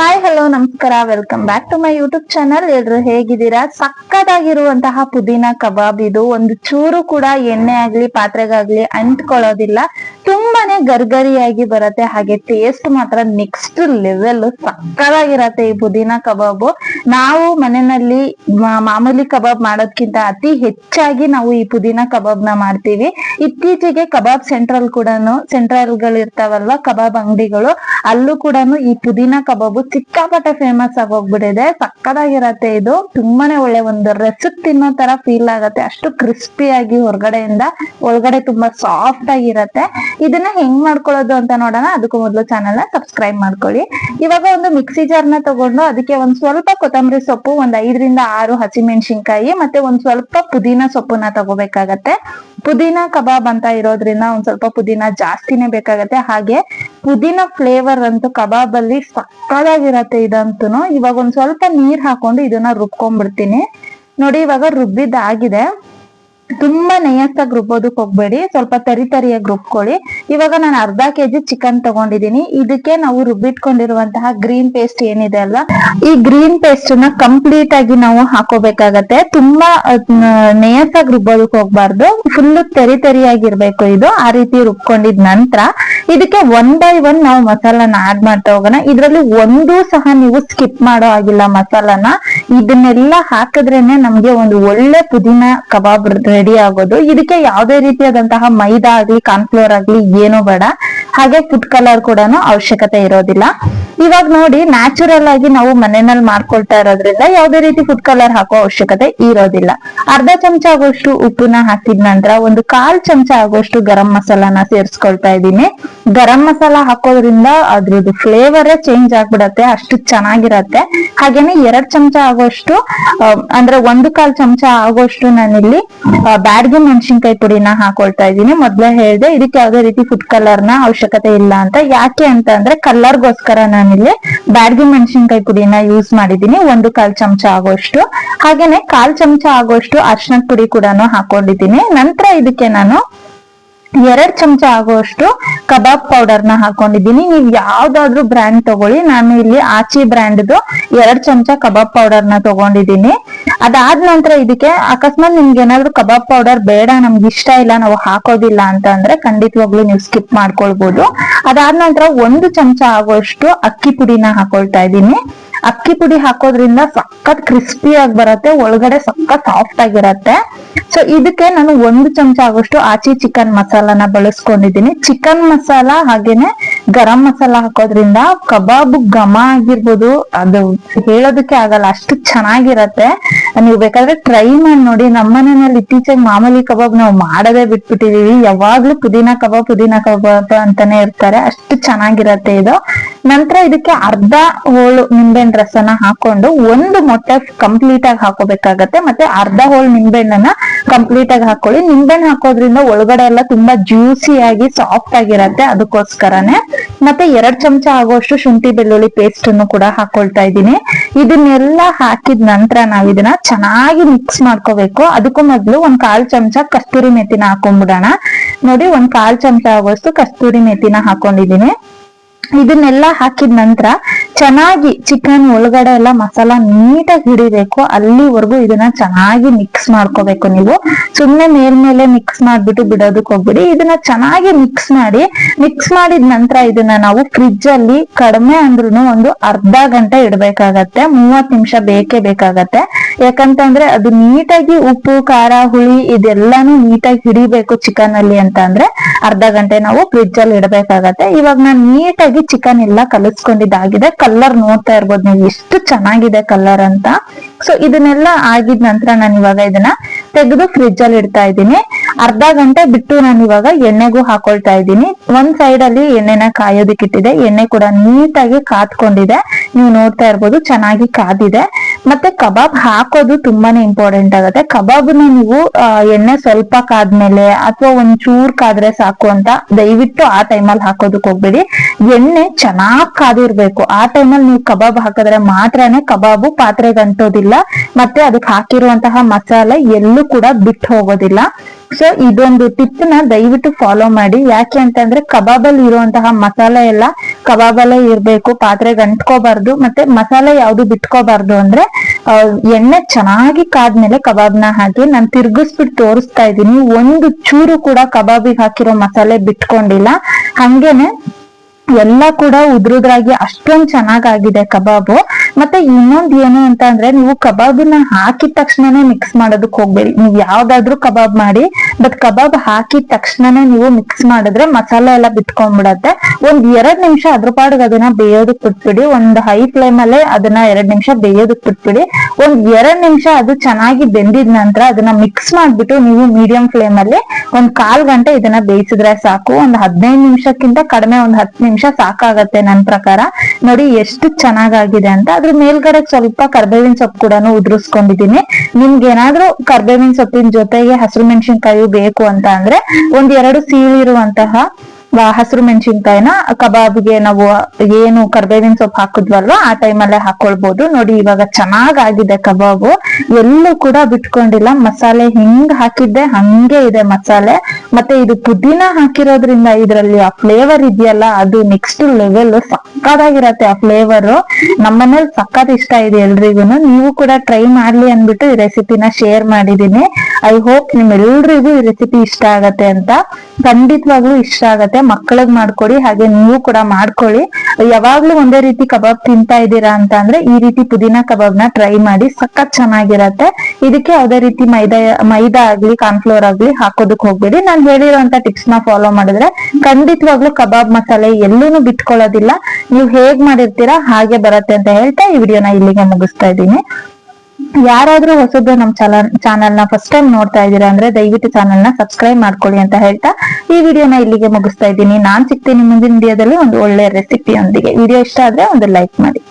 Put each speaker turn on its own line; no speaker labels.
Hi hello ನಮಸ್ಕಾರ. Welcome back to my YouTube channel ಎಲ್ರು ಹೇಗಿದ್ದೀರಾ? ಸಕ್ಕದಾಗಿರುವಂತಹ ಪುದೀನ ಕಬಾಬ್. ಇದು ಒಂದು ಚೂರು ಕೂಡ ಎಣ್ಣೆ ಆಗ್ಲಿ ಪಾತ್ರೆಗಾಗ್ಲಿ ಅಂಟ್ಕೊಳ್ಳೋದಿಲ್ಲ. ತುಂಬಾನೇ ಗರ್ಗರಿಯಾಗಿ ಬರತ್ತೆ. ಹಾಗೆ ಟೇಸ್ಟ್ ಮಾತ್ರ ನೆಕ್ಸ್ಟ್ ಲೆವೆಲ್ ಸಕ್ಕದಾಗಿರತ್ತೆ ಈ ಪುದೀನ ಕಬಾಬು. ನಾವು ಮನೆಯಲ್ಲಿ ಮಾಮೂಲಿ ಕಬಾಬ್ ಮಾಡೋದ್ಕಿಂತ ಅತಿ ಹೆಚ್ಚಾಗಿ ನಾವು ಈ ಪುದೀನ ಕಬಾಬ್ನ ಮಾಡ್ತೀವಿ. ಇತ್ತೀಚೆಗೆ ಕಬಾಬ್ ಸೆಂಟ್ರಲ್ ಕೂಡ ಸೆಂಟ್ರಲ್ಗಳು ಇರ್ತಾವಲ್ವಾ ಕಬಾಬ್ ಅಂಗಡಿಗಳು ಅಲ್ಲೂ ಕೂಡ ಈ ಪುದೀನ ಕಬಾಬು ಸಿಕ್ಕಾಪಟ್ಟೆ ಫೇಮಸ್ ಆಗಿ ಹೋಗ್ಬಿಟ್ಟಿದೆ ಸಕ್ಕದಾಗಿರತ್ತೆ ಇದು. ತುಂಬಾನೇ ಒಳ್ಳೆ ಒಂದು ರೆಸಿಪ್ ತಿನ್ನೋ ತರ ಫೀಲ್ ಆಗತ್ತೆ. ಅಷ್ಟು ಕ್ರಿಸ್ಪಿ ಆಗಿ ಹೊರಗಡೆಯಿಂದ, ಒಳಗಡೆ ತುಂಬಾ ಸಾಫ್ಟ್ ಆಗಿರತ್ತೆ. ಇದನ್ನ ಹೆಂಗ್ ಮಾಡ್ಕೊಳ್ಳೋದು ಅಂತ ನೋಡೋಣ. ಅದಕ್ಕೂ ಮೊದಲು ಚಾನಲ್ನ ಸಬ್ಸ್ಕ್ರೈಬ್ ಮಾಡ್ಕೊಳ್ಳಿ. ಇವಾಗ ಒಂದು ಮಿಕ್ಸಿ ಜಾರ್ನ ತಗೊಂಡು ಅದಕ್ಕೆ ಒಂದ್ ಸ್ವಲ್ಪ ಕೊತ್ತಂಬರಿ ಸೊಪ್ಪು ಒಂದ್ ಐದರಿಂದ ಆರು ಹಸಿಮೆಣಸಿನ್ಕಾಯಿ ಮತ್ತೆ ಒಂದ್ ಸ್ವಲ್ಪ ಪುದೀನ ಸೊಪ್ಪುನ ತಗೋಬೇಕಾಗತ್ತೆ. ಪುದೀನ ಕಬಾಬ್ ಅಂತ ಇರೋದ್ರಿಂದ ಒಂದ್ ಸ್ವಲ್ಪ ಪುದೀನ ಜಾಸ್ತಿನೇ ಬೇಕಾಗತ್ತೆ. ಹಾಗೆ ಪುದೀನ ಫ್ಲೇವರ್ ಅಂತೂ ಕಬಾಬ್ ಅಲ್ಲಿ ಸಕ್ಕದಾಗಿರತ್ತೆ ಇದಂತೂ ಇವಾಗ ಒಂದ್ ಸ್ವಲ್ಪ ನೀರ್ ಹಾಕೊಂಡು ಇದನ್ನ ರುಬ್ಕೊಂಡ್ಬಿಡ್ತೀನಿ. ನೋಡಿ ಇವಾಗ ರುಬ್ಬಿದ್ದಾಗಿದೆ. ತುಂಬಾ ನೈಯಸ್ಸಾಗಿ ರುಬ್ಬೋದಕ್ ಹೋಗ್ಬೇಡಿ, ಸ್ವಲ್ಪ ತರಿ ತರಿಯಾಗಿ ರುಬ್ಕೊಳ್ಳಿ ಇವಾಗ ನಾನು ಅರ್ಧ ಕೆಜಿ ಚಿಕನ್ ತಗೊಂಡಿದೀನಿ. ಇದಕ್ಕೆ ನಾವು ರುಬ್ಬಿಟ್ಕೊಂಡಿರುವಂತಹ ಗ್ರೀನ್ ಪೇಸ್ಟ್ ಏನಿದೆ ಅಲ್ಲ, ಈ ಗ್ರೀನ್ ಪೇಸ್ಟ್ನ ಕಂಪ್ಲೀಟ್ ಆಗಿ ನಾವು ಹಾಕೋಬೇಕಾಗತ್ತೆ. ತುಂಬಾ ನೈಯಸ್ಸಾಗಿ ರುಬ್ಬೋದಕ್ ಹೋಗ್ಬಾರ್ದು. ಫುಲ್ ತರಿ ತರಿಯಾಗಿರ್ಬೇಕು ಇದು. ಆ ರೀತಿ ರುಬ್ಕೊಂಡಿದ್ ನಂತರ ಇದಕ್ಕೆ ಒನ್ ಬೈ ಒನ್ ನಾವು ಮಸಾಲಾನ ಆಡ್ ಮಾಡ್ತಾ ಹೋಗೋಣ. ಇದ್ರಲ್ಲಿ ಒಂದು ಸಹ ನೀವು ಸ್ಕಿಪ್ ಮಾಡೋ ಆಗಿಲ್ಲ ಮಸಾಲಾನ. ಇದನ್ನೆಲ್ಲ ಹಾಕಿದ್ರೇನೆ ನಮ್ಗೆ ಒಂದು ಒಳ್ಳೆ ಪುದೀನ ಕಬಾಬ್ ರೆಡಿ ಆಗೋದು. ಇದಕ್ಕೆ ಯಾವುದೇ ರೀತಿಯಾದಂತಹ ಮೈದಾ ಆಗ್ಲಿ ಕಾರ್ನ್ಫ್ಲೋರ್ ಆಗ್ಲಿ ಏನೂ ಬೇಡ. ಹಾಗೆ ಫುಡ್ ಕಲರ್ ಕೂಡ ಅವಶ್ಯಕತೆ ಇರೋದಿಲ್ಲ. ಇವಾಗ ನೋಡಿ ನ್ಯಾಚುರಲ್ ಆಗಿ ನಾವು ಮನೆಯಲ್ಲಿ ಮಾಡ್ಕೊಳ್ತಾ ಇರೋದ್ರಿಂದ ಯಾವುದೇ ರೀತಿ ಫುಡ್ ಕಲರ್ ಹಾಕೋ ಅವಶ್ಯಕತೆ ಇರೋದಿಲ್ಲ. ಅರ್ಧ ಚಮಚ ಆಗೋಷ್ಟು ಉಪ್ಪನ್ನ ಹಾಕಿದ ನಂತರ ಒಂದು ಕಾಲ್ ಚಮಚ ಆಗೋಷ್ಟು ಗರಂ ಮಸಾಲಾನ ಸೇರಿಸ್ಕೊಳ್ತಾ ಇದ್ದೀನಿ. ಗರಂ ಮಸಾಲ ಹಾಕೋದ್ರಿಂದ ಅದ್ರದ್ದು ಫ್ಲೇವರೇ ಚೇಂಜ್ ಆಗ್ಬಿಡತ್ತೆ, ಅಷ್ಟು ಚೆನ್ನಾಗಿರತ್ತೆ. ಹಾಗೇನೆ ಎರಡ್ ಚಮಚ ಆಗೋಷ್ಟು ಅಂದ್ರೆ ಒಂದು ಕಾಲ್ ಚಮಚ ಆಗೋಷ್ಟು ನಾನಿಲ್ಲಿ ಇಲ್ಲಿ ಬ್ಯಾಡ್ಗೆ ಮೆಣಸಿನ್ಕಾಯಿ ಪುಡಿನ ಹಾಕೊಳ್ತಾ ಇದ್ದೀನಿ. ಮೊದ್ಲೇ ಹೇಳ್ದೆ, ಇದಕ್ಕೆ ಯಾವುದೇ ರೀತಿ ಫುಡ್ ಕಲರ್ನ ಅವಶ್ಯಕತೆ ಇಲ್ಲ ಅಂತ. ಯಾಕೆ ಅಂತ ಅಂದ್ರೆ ಕಲರ್ಗೋಸ್ಕರ ನಾನಿಲ್ಲಿ ಬ್ಯಾಡ್ಗೆ ಮೆಣಸಿನ್ಕಾಯಿ ಪುಡಿನ ಯೂಸ್ ಮಾಡಿದ್ದೀನಿ. ಒಂದು ಕಾಲ್ ಚಮಚ ಆಗೋಷ್ಟು. ಹಾಗೇನೆ ಕಾಲ್ ಚಮಚ ಆಗೋಷ್ಟು ಅರ್ಶಿನ ಪುಡಿ ಕೂಡ ಹಾಕೊಂಡಿದ್ದೀನಿ. ನಂತರ ಇದಕ್ಕೆ ನಾನು ಎರಡ್ ಚಮಚ ಆಗುವಷ್ಟು ಕಬಾಬ್ ಪೌಡರ್ನ ಹಾಕೊಂಡಿದ್ದೀನಿ. ನೀವು ಯಾವ್ದಾದ್ರು ಬ್ರ್ಯಾಂಡ್ ತಗೊಳ್ಳಿ. ನಾನು ಇಲ್ಲಿ ಆಚಿ ಬ್ರ್ಯಾಂಡ್ದು ಎರಡ್ ಚಮಚ ಕಬಾಬ್ ಪೌಡರ್ನ ತಗೊಂಡಿದ್ದೀನಿ. ಅದಾದ ನಂತರ ಇದಕ್ಕೆ ಅಕಸ್ಮಾತ್ ನಿಮ್ಗೆ ಏನಾದ್ರು ಕಬಾಬ್ ಪೌಡರ್ ಬೇಡ, ನಮ್ಗೆ ಇಷ್ಟ ಇಲ್ಲ, ನಾವು ಹಾಕೋದಿಲ್ಲ ಅಂತ ಅಂದ್ರೆ ಖಂಡಿತವಾಗ್ಲೂ ನೀವು ಸ್ಕಿಪ್ ಮಾಡ್ಕೊಳ್ಬಹುದು ಅದಾದ ನಂತರ ಒಂದು ಚಮಚ ಆಗುವಷ್ಟು ಅಕ್ಕಿ ಪುಡಿನ ಹಾಕೊಳ್ತಾ ಇದ್ದೀನಿ. ಅಕ್ಕಿ ಪುಡಿ ಹಾಕೋದ್ರಿಂದ ಸಖತ್ ಕ್ರಿಸ್ಪಿ ಆಗಿ ಬರುತ್ತೆ, ಒಳಗಡೆ ಸಖತ್ ಸಾಫ್ಟ್ ಆಗಿರತ್ತೆ. ಸೊ ಇದಕ್ಕೆ ನಾನು ಒಂದು ಚಮಚ ಆಗೋಷ್ಟು ಆಚಿ ಚಿಕನ್ ಮಸಾಲಾನ ಬಳಸ್ಕೊಂಡಿದ್ದೀನಿ. ಚಿಕನ್ ಮಸಾಲ ಹಾಗೇನೆ ಗರಂ ಮಸಾಲ ಹಾಕೋದ್ರಿಂದ ಕಬಾಬ್ ಘಮ ಆಗಿರ್ಬೋದು, ಅದು ಹೇಳೋದಕ್ಕೆ ಆಗಲ್ಲ, ಅಷ್ಟು ಚೆನ್ನಾಗಿರತ್ತೆ. ನೀವು ಬೇಕಾದ್ರೆ ಟ್ರೈ ಮಾಡಿ ನೋಡಿ. ನಮ್ಮನೆಯಲ್ಲಿ ಇತ್ತೀಚೆಗೆ ಮಾಮೂಲಿ ಕಬಾಬ್ ನಾವು ಮಾಡದೇ ಬಿಟ್ಬಿಟ್ಟಿದೀವಿ. ಯಾವಾಗ್ಲೂ ಪುದೀನ ಕಬಾಬ್, ಪುದೀನಾ ಕಬಾಬ್ ಅಂತಾನೆ ಇರ್ತಾರೆ. ಅಷ್ಟು ಚೆನ್ನಾಗಿರತ್ತೆ ಇದು. ನಂತರ ಇದಕ್ಕೆ ಅರ್ಧ ಹೋಳು ನಿಂಬೆಹಣ್ಣು ರಸನ ಹಾಕೊಂಡು ಒಂದು ಮೊಟ್ಟೆ ಕಂಪ್ಲೀಟ್ ಆಗಿ ಹಾಕೋಬೇಕಾಗತ್ತೆ. ಮತ್ತೆ ಅರ್ಧ ಹೋಳು ನಿಂಬೆಹಣ್ಣನ್ನ ಕಂಪ್ಲೀಟ್ ಆಗಿ ಹಾಕೊಳ್ಳಿ. ನಿಂಬೆಹಣ್ಣು ಹಾಕೋದ್ರಿಂದ ಒಳಗಡೆ ಎಲ್ಲ ತುಂಬಾ ಜ್ಯೂಸಿ ಆಗಿ ಸಾಫ್ಟ್ ಆಗಿರತ್ತೆ ಅದಕ್ಕೋಸ್ಕರನೇ. ಮತ್ತೆ ಎರಡ್ ಚಮಚ ಆಗುವಷ್ಟು ಶುಂಠಿ ಬೆಳ್ಳುಳ್ಳಿ ಪೇಸ್ಟ್ ಅನ್ನು ಕೂಡ ಹಾಕೊಳ್ತಾ ಇದ್ದೀನಿ. ಇದನ್ನೆಲ್ಲ ಹಾಕಿದ ನಂತರ ನಾವ್ ಇದನ್ನ ಚೆನ್ನಾಗಿ ಮಿಕ್ಸ್ ಮಾಡ್ಕೋಬೇಕು. ಅದಕ್ಕೂ ಮೊದಲು ಒಂದ್ ಕಾಲ್ ಚಮಚ ಕಸ್ತೂರಿ ಮೆತ್ತಿನ ಹಾಕೊಂಡ್ಬಿಡೋಣ. ನೋಡಿ ಒಂದ್ ಕಾಲ್ ಚಮಚ ಆಗುವಷ್ಟು ಕಸ್ತೂರಿ ಮೆತ್ತಿನ ಹಾಕೊಂಡಿದ್ದೀನಿ. ಇದನ್ನೆಲ್ಲ ಹಾಕಿದ ನಂತರ ಚೆನ್ನಾಗಿ ಚಿಕನ್ ಒಳಗಡೆ ಎಲ್ಲ ಮಸಾಲ ನೀಟಾಗಿ ಹಿಡಿಬೇಕು, ಅಲ್ಲಿವರೆಗೂ ಇದನ್ನ ಚೆನ್ನಾಗಿ ಮಿಕ್ಸ್ ಮಾಡ್ಕೋಬೇಕು ನೀವು. ಸುಮ್ಮನೆ ಮೇಲ್ಮೇಲೆ ಮಿಕ್ಸ್ ಮಾಡ್ಬಿಟ್ಟು ಬಿಡೋದಕ್ಕೆ ಹೋಗ್ಬಿಡಿ. ಇದನ್ನ ಚೆನ್ನಾಗಿ ಮಿಕ್ಸ್ ಮಾಡಿ ಮಿಕ್ಸ್ ಮಾಡಿದ ನಂತರ ಇದನ್ನ ನಾವು ಫ್ರಿಜ್ ಅಲ್ಲಿ ಕಡಿಮೆ ಅಂದ್ರೂ ಒಂದು ಅರ್ಧ ಗಂಟೆ ಇಡ್ಬೇಕಾಗತ್ತೆ. ಮೂವತ್ ನಿಮಿಷ ಬೇಕೇ ಬೇಕಾಗತ್ತೆ. ಯಾಕಂತಂದ್ರೆ ಅದು ನೀಟಾಗಿ ಉಪ್ಪು, ಖಾರ, ಹುಳಿ ಇದೆಲ್ಲಾನು ನೀಟಾಗಿ ಹಿಡಿಬೇಕು ಚಿಕನ್ ಅಲ್ಲಿ ಅಂತ ಅಂದ್ರೆ ಅರ್ಧ ಗಂಟೆ ನಾವು ಫ್ರಿಜ್ ಅಲ್ಲಿ ಇಡಬೇಕಾಗತ್ತೆ. ಇವಾಗ ನಾನು ನೀಟಾಗಿ ಚಿಕನ್ ಎಲ್ಲ ಕಲಿಸ್ಕೊಂಡಿದ್ದಾಗಿದೆ. ಕಲರ್ ನೋಡ್ತಾ ಇರ್ಬೋದು ನೀವು. ಎಷ್ಟು ಚೆನ್ನಾಗಿದೆ ಕಲರ್ ಅಂತ. ಸೊ ಇದನ್ನೆಲ್ಲ ಆಗಿದ ನಂತರ ನಾನು ಇವಾಗ ಇದನ್ನ ತೆಗೆದು ಫ್ರಿಜ್ ಅಲ್ಲಿ ಇಡ್ತಾ ಇದ್ದೀನಿ. ಅರ್ಧ ಗಂಟೆ ಬಿಟ್ಟು ನಾನು ಇವಾಗ ಎಣ್ಣೆಗೂ ಹಾಕೊಳ್ತಾ ಇದ್ದೀನಿ. ಒಂದ್ ಸೈಡ್ ಅಲ್ಲಿ ಎಣ್ಣೆನ ಕಾಯೋದಿಕ್ಕಿಟ್ಟಿದೆ ಎಣ್ಣೆ ಕೂಡ ನೀಟಾಗಿ ಕಾದ್ಕೊಂಡಿದೆ. ನೀವು ನೋಡ್ತಾ ಇರ್ಬೋದು ಚೆನ್ನಾಗಿ ಕಾದಿದೆ. ಮತ್ತೆ ಕಬಾಬ್ ಹಾಕೋದು ತುಂಬಾನೇ ಇಂಪಾರ್ಟೆಂಟ್ ಆಗುತ್ತೆ. ಕಬಾಬ್ನ ನೀವು ಎಣ್ಣೆ ಸ್ವಲ್ಪ ಕಾದ್ಮೇಲೆ ಅಥವಾ ಒಂದ್ ಚೂರ್ ಕಾದ್ರೆ ಸಾಕು ಅಂತ ದಯವಿಟ್ಟು ಆ ಟೈಮಲ್ಲಿ ಹಾಕೋದಕ್ಕೆ ಹೋಗ್ಬೇಡಿ. ಎಣ್ಣೆ ಚೆನ್ನಾಗ್ ಕಾದಿರ್ಬೇಕು. ಆ ಟೈಮಲ್ಲಿ ನೀವು ಕಬಾಬ್ ಹಾಕಿದ್ರೆ ಮಾತ್ರನೇ ಕಬಾಬು ಪಾತ್ರೆಗೆ ಅಂಟೋದಿಲ್ಲ. ಮತ್ತೆ ಅದಕ್ಕೆ ಹಾಕಿರುವಂತಹ ಮಸಾಲೆ ಎಲ್ಲೂ ಕೂಡ ಬಿಟ್ಟು ಹೋಗೋದಿಲ್ಲ. ಸೊ, ಇದೊಂದು ಟಿಪ್ನ ದಯವಿಟ್ಟು ಫಾಲೋ ಮಾಡಿ. ಯಾಕೆ ಅಂತಂದ್ರೆ, ಕಬಾಬಲ್ಲಿ ಇರುವಂತಹ ಮಸಾಲೆ ಎಲ್ಲ ಕಬಾಬಲ್ಲೇ ಇರ್ಬೇಕು, ಪಾತ್ರೆಗೆ ಅಂಟ್ಕೋಬಾರ್ದು, ಮತ್ತೆ ಮಸಾಲೆ ಯಾವ್ದು ಬಿಟ್ಕೋಬಾರ್ದು ಅಂದ್ರೆ ಎಣ್ಣೆ ಚೆನ್ನಾಗಿ ಕಾದ್ಮೇಲೆ ಕಬಾಬ್ನ ಹಾಕಿ, ನಾನು ತಿರ್ಗಿಸ್ಬಿಟ್ಟು ತೋರಿಸ್ತಾ ಇದ್ದೀನಿ. ಒಂದು ಚೂರು ಕೂಡ ಕಬಾಬಿಗೆ ಹಾಕಿರೋ ಮಸಾಲೆ ಬಿಟ್ಕೊಂಡಿಲ್ಲ. ಹಂಗೇನೆ, ಎಲ್ಲ ಕೂಡ ಉದ್ರುದ್ರಾಗಿ ಅಷ್ಟೊಂದ್ ಚೆನ್ನಾಗಾಗಿದೆ ಕಬಾಬು. ಮತ್ತೆ ಇನ್ನೊಂದ್ ಏನು ಅಂತ ಅಂದ್ರೆ ನೀವು ಕಬಾಬನ್ನ ಹಾಕಿದ ತಕ್ಷಣನೇ ಮಿಕ್ಸ್ ಮಾಡೋದಕ್ಕೆ ಹೋಗ್ಬೇಡಿ. ನೀವು ಯಾವ್ದಾದ್ರು ಕಬಾಬ್ ಮಾಡಿ ಬಟ್ ಕಬಾಬ್ ಹಾಕಿದ ತಕ್ಷಣನೇ ನೀವು ಮಿಕ್ಸ್ ಮಾಡಿದ್ರೆ ಮಸಾಲೆ ಎಲ್ಲ ಬಿಟ್ಕೊಂಡ್ಬಿಡತ್ತೆ ಒಂದ್ ಎರಡ್ ನಿಮಿಷ ಅದ್ರ ಪಾಡಿಗೆ ಅದನ್ನ ಬೇಯೋದಕ್ಕೆ ಬಿಟ್ಬಿಡಿ. ಒಂದ್ ಹೈ ಫ್ಲೇಮ್ ಅಲ್ಲಿ ಅದನ್ನ ಎರಡ್ ನಿಮಿಷ ಬೇಯೋದಕ್ಕೆ ಬಿಟ್ಬಿಡಿ. ಒಂದ್ ಎರಡ್ ನಿಮಿಷ ಅದು ಚೆನ್ನಾಗಿ ಬೆಂದಿದ ನಂತರ ಅದನ್ನ ಮಿಕ್ಸ್ ಮಾಡ್ಬಿಟ್ಟು ನೀವು ಮೀಡಿಯಂ ಫ್ಲೇಮ್ ಅಲ್ಲಿ ಒಂದ್ ಕಾಲ್ ಗಂಟೆ ಇದನ್ನ ಬೇಯಿಸಿದ್ರೆ ಸಾಕು. ಒಂದ್ ಹದಿನೈದು ನಿಮಿಷಕ್ಕಿಂತ ಕಡಿಮೆ ಒಂದ್ ಹತ್ತು ನಿಮಿಷ ಸಾಕಾಗತ್ತೆ ನನ್ ಪ್ರಕಾರ. ನೋಡಿ ಎಷ್ಟು ಚೆನ್ನಾಗಾಗಿದೆ ಅಂತ. ಅದ್ರ ಮೇಲ್ಗಡೆ ಸ್ವಲ್ಪ ಕರ್ಬೇವಿನ ಸೊಪ್ಪು ಕೂಡ ಉದುರಿಸ್ಕೊಂಡಿದೀನಿ ನಿಮ್ಗೆ ಏನಾದ್ರೂ ಕರ್ಬೇವಿನ ಸೊಪ್ಪಿನ ಜೊತೆಗೆ ಹಸಿರು ಮೆಣಸಿನ್ಕಾಯಿ ಬೇಕು ಅಂತ ಅಂದ್ರೆ ಒಂದ್ ಎರಡು ಸೀಳಿರುವಂತಹ ಹಸಿರು ಮೆಣಸಿನ್ಕಾಯಿನ, ಕಬಾಬ್ಗೆ ನಾವು ಏನು ಕರ್ಬೇವಿನ ಸೊಪ್ಪು ಹಾಕಿದ್ವಲ್ವಾ, ಆ ಟೈಮಲ್ಲೇ ಹಾಕೊಳ್ಬಹುದು ನೋಡಿ, ಇವಾಗ ಚೆನ್ನಾಗಾಗಿದೆ ಕಬಾಬು. ಎಲ್ಲೂ ಕೂಡ ಬಿಟ್ಕೊಂಡಿಲ್ಲ. ಮಸಾಲೆ ಹಿಂಗ್ ಹಾಕಿದ್ದೆ, ಹಂಗೆ ಇದೆ ಮಸಾಲೆ. ಮತ್ತೆ ಇದು ಪುದೀನ ಹಾಕಿರೋದ್ರಿಂದ ಇದ್ರಲ್ಲಿ ಆ ಫ್ಲೇವರ್ ಇದೆಯಲ್ಲ, ಅದು ನೆಕ್ಸ್ಟ್ ಲೆವೆಲ್ ಸಕ್ಕದಾಗಿರತ್ತೆ ಆ ಫ್ಲೇವರ್ ನಮ್ಮನೇಲಿ ಸಕ್ಕತ್ ಇಷ್ಟ ಇದೆ ಎಲ್ರಿಗೂ ನೀವು ಕೂಡ ಟ್ರೈ ಮಾಡ್ಲಿ ಅಂದ್ಬಿಟ್ಟು ಈ ರೆಸಿಪಿನ ಶೇರ್ ಮಾಡಿದೀನಿ. ಐ ಹೋಪ್ ನಿಮ್ಮೆಲ್ರಿಗೂ ಈ ರೆಸಿಪಿ ಇಷ್ಟ ಆಗತ್ತೆ ಅಂತ ಖಂಡಿತವಾಗ್ಲೂ ಇಷ್ಟ ಆಗತ್ತೆ. ಮಕ್ಕಳಿಗೆ ಮಾಡ್ಕೊಡಿ, ಹಾಗೆ ನೀವು ಕೂಡ ಮಾಡ್ಕೊಳ್ಳಿ. ಯಾವಾಗ್ಲೂ ಒಂದೇ ರೀತಿ ಕಬಾಬ್ ತಿಂತಾ ಇದ್ದೀರಾ ಅಂತ ಅಂದ್ರೆ ಈ ರೀತಿ ಪುದೀನ ಕಬಾಬ್ನ ಟ್ರೈ ಮಾಡಿ ಸಖತ್ ಚೆನ್ನಾಗಿರತ್ತೆ. ಇದಕ್ಕೆ ಯಾವ್ದೇ ರೀತಿ ಮೈದಾ ಮೈದಾ ಆಗ್ಲಿ ಕಾರ್ನ್ಫ್ಲೋರ್ ಆಗ್ಲಿ ಹಾಕೋದಕ್ ಹೋಗ್ಬೇಡಿ. ನಾನು ಹೇಳಿರೋಂತ ಟಿಪ್ಸ್ನ ಫಾಲೋ ಮಾಡಿದ್ರೆ ಖಂಡಿತವಾಗ್ಲೂ ಕಬಾಬ್ ಮಸಾಲೆ ಎಲ್ಲೂನು ಬಿಟ್ಕೊಳ್ಳೋದಿಲ್ಲ. ನೀವು ಹೇಗ್ ಮಾಡಿರ್ತೀರಾ ಹಾಗೆ ಬರತ್ತೆ ಅಂತ ಹೇಳ್ತಾ ಈ ವಿಡಿಯೋನ ಇಲ್ಲಿಗೆ ಮುಗಿಸ್ತಾ ಇದ್ದೀನಿ. ಯಾರಾದ್ರೂ ಹೊಸಬ್ರು ನಮ್ ಚಾನಲ್ ಚಾನಲ್ನ ಫಸ್ಟ್ ಟೈಮ್ ನೋಡ್ತಾ ಇದ್ದೀರಾ ಅಂದ್ರೆ ದಯವಿಟ್ಟು ಚಾನಲ್ನ ಸಬ್ಸ್ಕ್ರೈಬ್ ಮಾಡ್ಕೊಳ್ಳಿ ಅಂತ ಹೇಳ್ತಾ ಈ ವಿಡಿಯೋನ ಇಲ್ಲಿಗೆ ಮುಗಿಸ್ತಾ ಇದ್ದೀನಿ. ನಾನ್ ಸಿಗ್ತೀನಿ ಮುಂದಿನ ವಿಡಿಯೋದಲ್ಲಿ ಒಂದು ಒಳ್ಳೆ ರೆಸಿಪಿಯೊಂದಿಗೆ ವಿಡಿಯೋ ಇಷ್ಟ ಆದ್ರೆ ಒಂದು ಲೈಕ್ ಮಾಡಿ.